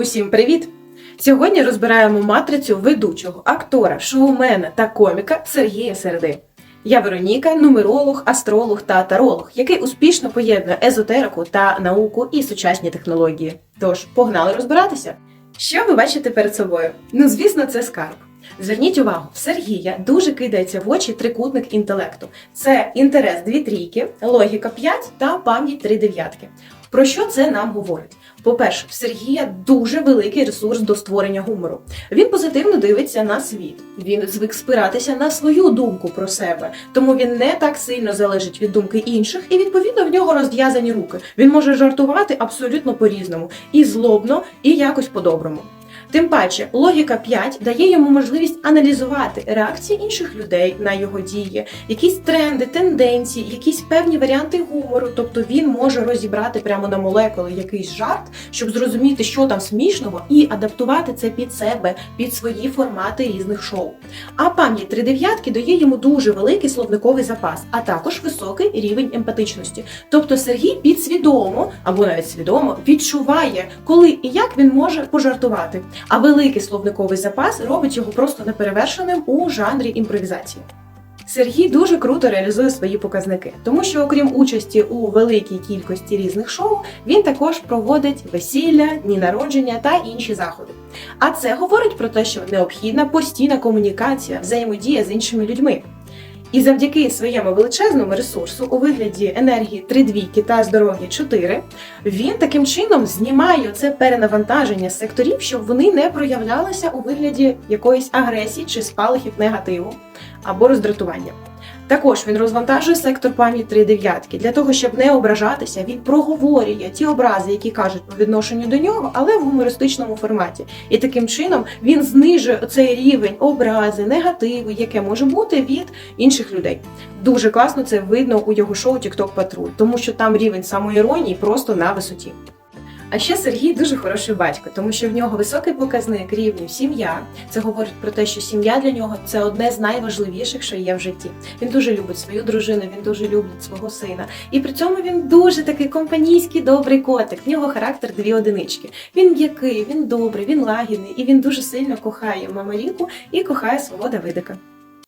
Усім привіт! Сьогодні розбираємо матрицю ведучого, актора, шоумена та коміка Сергія Середи. Я Вероніка, нумеролог, астролог та таролог, який успішно поєднує езотерику та науку і сучасні технології. Тож, погнали розбиратися. Що ви бачите перед собою? Ну, звісно, це скарб. Зверніть увагу, в Сергія дуже кидається в очі трикутник інтелекту. Це інтерес дві трійки, логіка 5 та пам'ять три дев'ятки. Про що це нам говорить? По-перше, в Сергія дуже великий ресурс до створення гумору. Він позитивно дивиться на світ. Він звик спиратися на свою думку про себе, тому він не так сильно залежить від думки інших, і відповідно в нього розв'язані руки. Він може жартувати абсолютно по-різному, і злобно, і якось по-доброму. Тим паче, логіка 5 дає йому можливість аналізувати реакції інших людей на його дії, якісь тренди, тенденції, якісь певні варіанти гумору. Тобто він може розібрати прямо на молекули якийсь жарт, щоб зрозуміти, що там смішного, і адаптувати це під себе, під свої формати різних шоу. А пам'ять три дев'ятки дає йому дуже великий словниковий запас, а також високий рівень емпатичності. Тобто Сергій підсвідомо або навіть свідомо відчуває, коли і як він може пожартувати. А великий словниковий запас робить його просто неперевершеним у жанрі імпровізації. Сергій дуже круто реалізує свої показники, тому що, окрім участі у великій кількості різних шоу, він також проводить весілля, дні народження та інші заходи. А це говорить про те, що необхідна постійна комунікація, взаємодія з іншими людьми. І завдяки своєму величезному ресурсу у вигляді енергії 3 двійки та здоров'я 4, він таким чином знімає це перенавантаження секторів, щоб вони не проявлялися у вигляді якоїсь агресії чи спалахів негативу або роздратування. Також він розвантажує сектор пам'ять 3 дев'ятки для того, щоб не ображатися, він проговорює ті образи, які кажуть по відношенню до нього, але в гумористичному форматі. І таким чином він знижує цей рівень образи, негативу, яке може бути від інших людей. Дуже класно це видно у його шоу TikTok Патруль, тому що там рівень самоіронії просто на висоті. А ще Сергій дуже хороший батько, тому що в нього високий показник рівню сім'я. Це говорить про те, що сім'я для нього це одне з найважливіших, що є в житті. Він дуже любить свою дружину, він дуже любить свого сина. І при цьому він дуже такий компанійський, добрий котик. В нього характер дві одинички. Він м'який, він добрий, він лагідний, і він дуже сильно кохає Мамаріку і кохає свого Давидика.